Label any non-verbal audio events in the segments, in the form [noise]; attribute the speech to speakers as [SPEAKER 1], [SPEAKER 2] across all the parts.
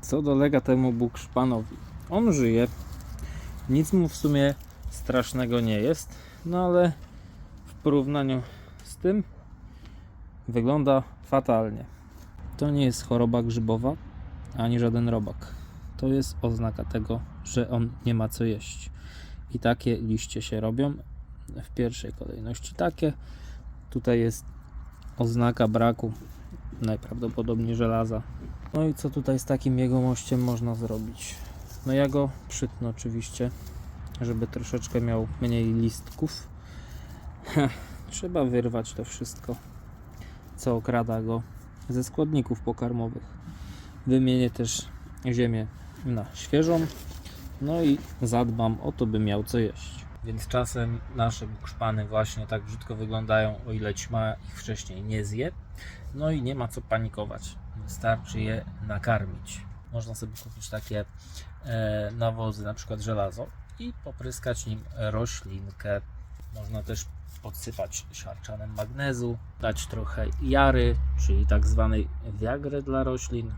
[SPEAKER 1] Co dolega temu bukszpanowi? On żyje. Nic mu w sumie strasznego nie jest, no ale w porównaniu z tym wygląda fatalnie. To nie jest choroba grzybowa, ani żaden robak. To jest oznaka tego, że on nie ma co jeść. I takie liście się robią. W pierwszej kolejności takie. Tutaj jest oznaka braku najprawdopodobniej żelaza. No i co tutaj z takim jegomościem można zrobić? No ja go przytnę oczywiście, żeby troszeczkę miał mniej listków. [laughs] Trzeba wyrwać to wszystko, co okrada go ze składników pokarmowych. Wymienię też ziemię na świeżą, no i zadbam o to, by miał co jeść. Więc czasem nasze bukszpany właśnie tak brzydko wyglądają, o ile ćma ich wcześniej nie zje. No i nie ma co panikować. Wystarczy je nakarmić. Można sobie kupić takie e, nawozy, na przykład żelazo i popryskać nim roślinkę. Można też podsypać siarczanem magnezu, dać trochę jary, czyli tak zwanej wiagry dla roślin.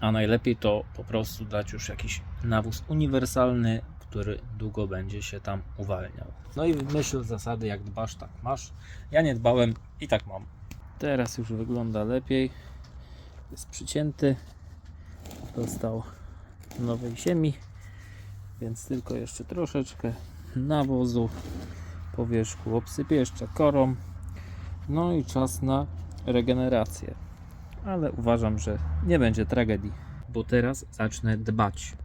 [SPEAKER 1] A najlepiej to po prostu dać już jakiś nawóz uniwersalny, który długo będzie się tam uwalniał. No i myśl zasady, jak dbasz, tak masz. Ja nie dbałem i tak mam. Teraz już wygląda lepiej. Jest przycięty. Dostał nowej ziemi, więc tylko jeszcze troszeczkę nawozu po wierzchu obsypię jeszcze korą. No i czas na regenerację. Ale uważam, że nie będzie tragedii, bo teraz zacznę dbać.